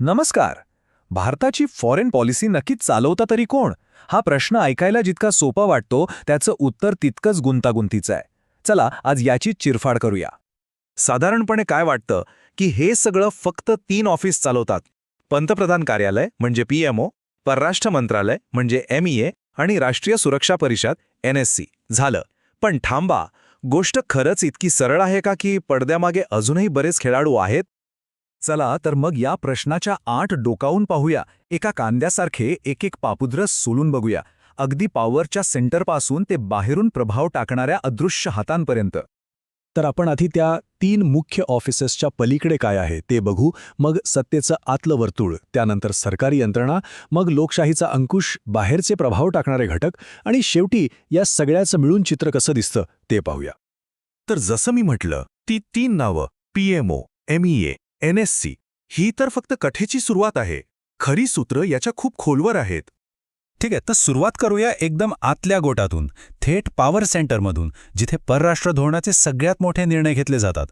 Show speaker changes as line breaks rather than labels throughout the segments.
नमस्कार. भारताची foreign policy नक्कीच चालवता तरी कोण? हा प्रश्न ऐकायला जितका सोपा वाटतो त्याचं उत्तर तितकंच गुंतागुंतीचं आहे. चला आज याची चिरफाड करूया. साधारणपणे काय वाटतं? की हे सगळं फक्त तीन ऑफिस चालवतात. पंतप्रधान कार्यालय म्हणजे पीएमओ परराष्ट्र मंत्रालय म्हणजे एमईए आणि राष्ट्रीय सुरक्षा परिषद एनएससी झालं. पण थांबा गोष्ट खरंच इतकी सरळ आहे का की पडद्यामागे अजूनही बरेच खेळाडू आहेत? चला तर मग या प्रश्नाच्या आठ डोकावून पाहूया. एका कांद्यासारखे एक एक पापुद्रस सोलून बघूया. अगदी पॉवरच्या सेंटरपासून ते बाहेरून प्रभाव टाकणाऱ्या अदृश्य हातांपर्यंत.
तर आपण आधी त्या तीन मुख्य ऑफिसेसच्या पलीकडे काय आहे ते बघू. मग सत्तेचं आतलं वर्तुळ त्यानंतर सरकारी यंत्रणा मग लोकशाहीचा अंकुश बाहेरचे प्रभाव टाकणारे घटक आणि शेवटी या सगळ्याचं मिळून चित्र कसं दिसतं ते पाहूया.
तर जसं मी म्हटलं ती तीन नावं पीएमओ एमईए एनएससी ही तर फक्त कथेची सुरुवात आहे. खरी सूत्र याच्या खूप खोलवर आहेत.
ठीक आहे तर सुरुवात करूया एकदम आतल्या गोटातून थेट पॉवर सेंटरमधून जिथे परराष्ट्र धोरणाचे सगळ्यात मोठे निर्णय घेतले जातात.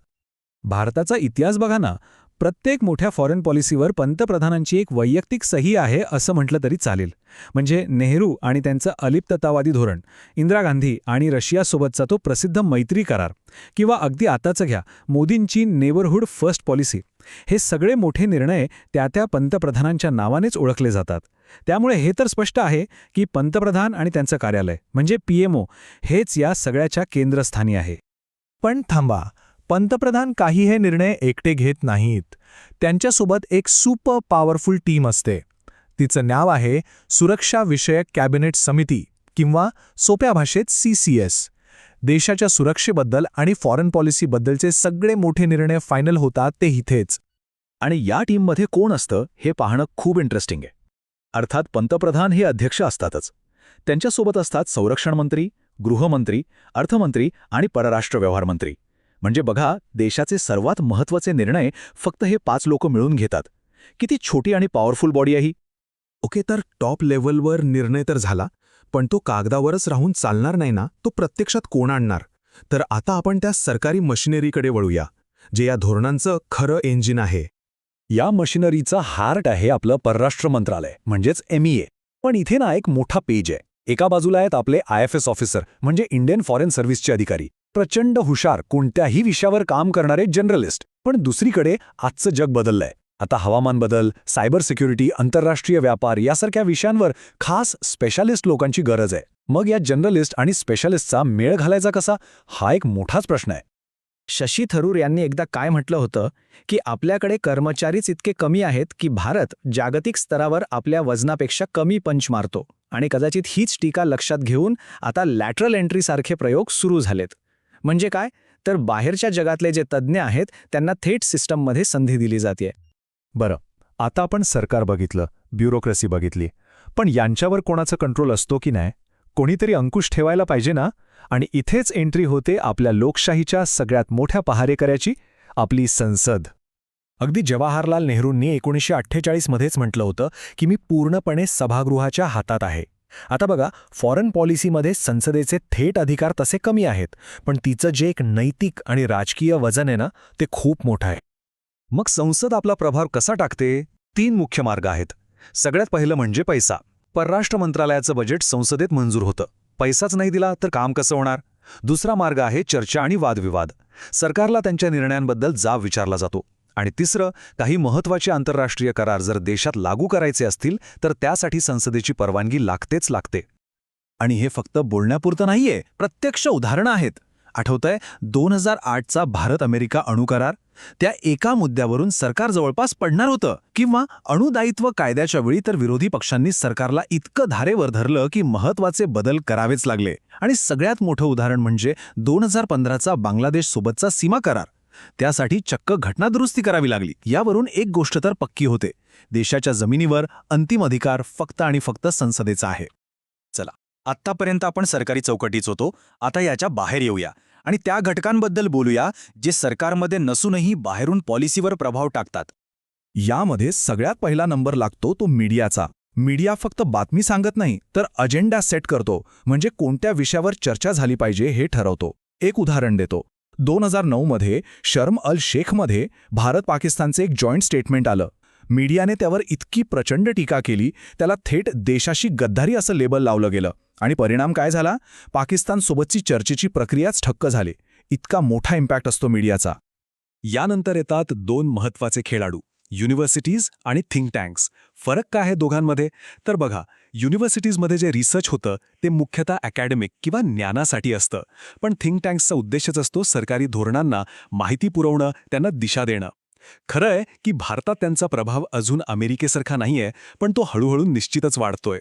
भारताचा इतिहास बघा ना प्रत्येक मोठ्या फॉरेन पॉलिसीवर पंतप्रधानांची एक वैयक्तिक सही आहे असं म्हटलं तरी चालेल. म्हणजे नेहरू आणि त्यांचं अलिप्ततावादी धोरण इंदिरा गांधी आणि रशियासोबतचा तो प्रसिद्ध मैत्री करार किंवा अगदी आताचं घ्या मोदींची नेबरहूड फर्स्ट पॉलिसी हे सगळे मोठे निर्णय त्या त्या पंतप्रधानांच्या नावानेच ओळखले जातात. त्यामुळे हे तर स्पष्ट आहे की पंतप्रधान आणि त्यांचं कार्यालय म्हणजे पीएमओ हेच या सगळ्याच्या केंद्रस्थानी आहे.
पण थांबा पंतप्रधान काही हे निर्णय एकटे घेत नाहीत. त्यांच्यासोबत एक सुपर पॉवरफुल टीम असते. तिचं नाव आहे सुरक्षाविषयक कॅबिनेट समिती किंवा सोप्या भाषेत सीसीएस देशाच्या सुरक्षेबद्दल आणि फॉरेन पॉलिसीबद्दलचे सगळे मोठे निर्णय फायनल होतात ते इथेच.
आणि या टीममध्ये कोण असतं हे पाहणं खूप इंटरेस्टिंग आहे. अर्थात पंतप्रधान हे अध्यक्ष असतातच. त्यांच्यासोबत असतात संरक्षण मंत्री गृहमंत्री अर्थमंत्री आणि परराष्ट्र व्यवहार मंत्री. म्हणजे बघा देशाचे सर्वात महत्त्वाचे निर्णय फक्त हे पाच लोक मिळून घेतात. किती छोटी आणि पॉवरफुल बॉडी आहे ही.
ओके तर टॉप लेव्हलवर निर्णय तर झाला पण तो कागदावरच राहून चालणार नाही ना तो प्रत्यक्षात कोण आणणार? तर आता आपण त्या सरकारी मशिनरीकडे वळूया जे या धोरणांचं खरं इंजिन आहे.
या मशिनरीचा हार्ट आहे आपलं परराष्ट्र मंत्रालय म्हणजेच एमईए पण इथे ना एक मोठा पेज आहे. एका बाजूला आहेत आपले आय एफ एस ऑफिसर म्हणजे इंडियन फॉरेन सर्व्हिसचे अधिकारी. प्रचंड हुशार कोणत्याही विषयावर काम करणारे जर्नलिस्ट पण दुसरीकडे आजचं जग बदललंय. आता हवामान बदल सायबर सिक्युरिटी आंतरराष्ट्रीय व्यापार यासारख्या विषयांवर खास स्पेशालिस्ट लोकांची गरज आहे. मग या जर्नलिस्ट आणि स्पेशालिस्टचा मेळ घालायचा कसा? हा एक मोठाच प्रश्न आहे.
शशी थरूर यांनी एकदा काय म्हटलं होतं? की आपल्याकडे कर्मचारीच इतके कमी आहेत की भारत जागतिक स्तरावर आपल्या वजनापेक्षा कमी पंच मारतो. आणि कदाचित हीच टीका लक्षात घेऊन आता लॅटरल एंट्रीसारखे प्रयोग सुरू झालेत. म्हणजे काय? तर बाहेरच्या जगातले जे तज्ज्ञ आहेत त्यांना थेट सिस्टममध्ये संधी दिली जाते
बरं आता आपण सरकार बघितलं ब्युरोक्रेसी बघितली. पण यांच्यावर कोणाचा कंट्रोल असतो की नाही? कोणीतरी अंकुश ठेवायला पाहिजे ना? आणि इथेच एंट्री होते आपल्या लोकशाहीच्या सगळ्यात मोठ्या पहारेकऱ्याची आपली संसद.
अगदी जवाहरलाल नेहरूंनी एकोणीसशे अठ्ठेचाळीसमध्येच म्हटलं होतं की मी पूर्णपणे सभागृहाच्या हातात आहे. आता बघा फॉरेन पॉलिसीमध्ये संसदेचे थेट अधिकार तसे कमी आहेत पण तिचं जे एक नैतिक आणि राजकीय वजन आहे ना ते खूप मोठं आहे.
मग संसद आपला प्रभाव कसा टाकते? तीन मुख्य मार्ग आहेत. सगळ्यात पहिलं म्हणजे पैसा. परराष्ट्र मंत्रालयाचं बजेट संसदेत मंजूर होतं. पैसाच नाही दिला तर काम कसं होणार? दुसरा मार्ग आहे चर्चा आणि वादविवाद. सरकारला त्यांच्या निर्णयांबद्दल जाब विचारला जातो. आणि तिसरं काही महत्त्वाचे आंतरराष्ट्रीय करार जर देशात लागू करायचे असतील तर त्यासाठी संसदेची परवानगी लागतेच लागते.
आणि हे फक्त बोलण्यापुरतं नाहीये प्रत्यक्ष उदाहरणं आहेत. आठवतंय दोन हजार आठचा भारत अमेरिका अणुकरार त्या एका मुद्द्यावरून सरकार जवळपास पडणार होतं किंवा अणुदायित्व कायद्याच्या वेळी तर विरोधी पक्षांनी सरकारला इतकं धारेवर धरलं की महत्त्वाचे बदल करावेच लागले. आणि सगळ्यात मोठं उदाहरण म्हणजे दोन हजार पंधराचा बांगलादेशसोबतचा सीमा करार. त्यासाठी चक्क घटनादुरुस्ती करावी लागली. यावरून एक गोष्ट तर पक्की होते. देशाच्या जमिनीवर अंतिम अधिकार फक्त आणि फक्त संसदेचा आहे.
चला आत्तापर्यंत आपण सरकारी चौकटीच होतो. आता याच्या बाहेर येऊया. आणि त्या घटकांबद्दल बोलूया जे सरकारमध्ये नसूनही बाहेरून पॉलिसीवर प्रभाव टाकतात.
यामध्ये सगळ्यात पहिला नंबर लागतो तो मीडियाचा. मीडिया फक्त बातमी सांगत नाही तर अजेंडा सेट करतो. म्हणजे कोणत्या विषयावर चर्चा झाली पाहिजे हे ठरवतो. एक उदाहरण देतो. दोन हजार नऊमध्ये शर्म अल शेखमध्ये भारत पाकिस्तानचे एक जॉईंट स्टेटमेंट आलं.
मीडियाने त्यावर इतकी प्रचंड टीका केली त्याला थेट देशाशी गद्दारी असं लेबल लावलं गेलं. आणि परिणाम काय झाला? पाकिस्तानसोबतची चर्चेची प्रक्रियाच ठक्क झाली. इतका मोठा इम्पॅक्ट असतो मीडियाचा.
यानंतर येतात दोन महत्त्वाचे खेळाडू. युनिव्हर्सिटीज आणि थिंक टँक्स. फरक काय आहे दोघांमध्ये? तर बघा युनिव्हर्सिटीजमध्ये जे रिसर्च होतं ते मुख्यतः अकॅडमिक किंवा ज्ञानासाठी असतं. पण थिंक टँक्सचा उद्देशच असतो सरकारी धोरणांना माहिती पुरवणं त्यांना दिशा देणं. खरं आहे की भारतात त्यांचा प्रभाव अजून अमेरिकेसारखा नाहीये पण तो हळूहळू निश्चितच वाढतोय.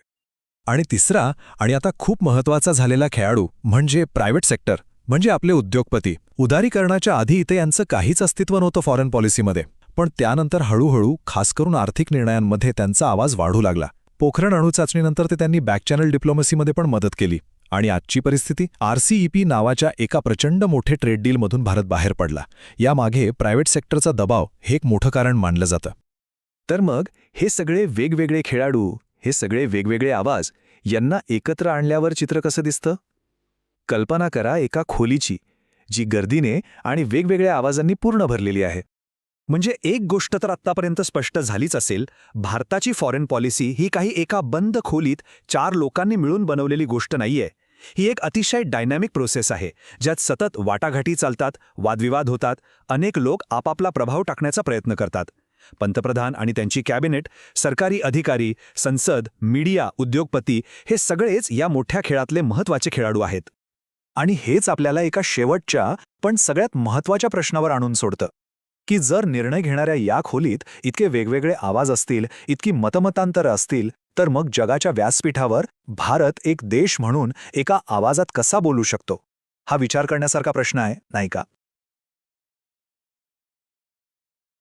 आणि तिसरा आणि आता खूप महत्त्वाचा झालेला खेळाडू म्हणजे प्रायव्हेट सेक्टर म्हणजे आपले उद्योगपती. उदारीकरणाच्या आधी इथे यांचं काहीच अस्तित्व नव्हतं फॉरेन पॉलिसीमध्ये. पण त्यानंतर हळूहळू खास करून आर्थिक निर्णयांमध्ये त्यांचा आवाज वाढू लागला. पोखरण अणुचाचणीनंतर ते त्यांनी बॅक चॅनल डिप्लोमसीमध्ये पण मदत केली आणि आजची परिस्थिती आरसीईपी नावाच्या एका प्रचंड मोठे ट्रेड डीलमधून भारत बाहेर पडला. यामागे प्रायव्हेट सेक्टरचा दबाव हे एक मोठं कारण मानलं जातं.
तर मग हे सगळे वेगवेगळे खेळाडू हे सगळे वेगवेगळे आवाज यांना एकत्र आणल्यावर चित्र कसं दिसतं? कल्पना करा एका खोलीची जी गर्दीने आणि वेगवेगळ्या आवाजांनी पूर्ण भरलेली आहे.
म्हणजे एक गोष्ट तर आत्तापर्यंत स्पष्ट झालीच असेल भारताची फॉरेन पॉलिसी ही काही एका बंद खोलीत चार लोकांनी मिळून बनवलेली गोष्ट नाहीये. ही एक अतिशय डायनॅमिक प्रोसेस आहे ज्यात सतत वाटाघाटी चालतात वादविवाद होतात अनेक लोक आपापला प्रभाव टाकण्याचा प्रयत्न करतात. पंतप्रधान आणि त्यांची कॅबिनेट सरकारी अधिकारी संसद मीडिया उद्योगपती हे सगळेच या मोठ्या खेळातले महत्त्वाचे खेळाडू आहेत. आणि हेच आपल्याला एका शेवटच्या पण सगळ्यात महत्त्वाच्या प्रश्नावर आणून सोडतं. की जर निर्णय घेणाऱ्या या खोलीत इतके वेगवेगळे आवाज असतील इतकी मतमतांतरं असतील तर मग जगाच्या व्यासपीठावर भारत एक देश म्हणून एका आवाजात कसा बोलू शकतो? हा विचार करण्यासारखा प्रश्न आहे नाही का?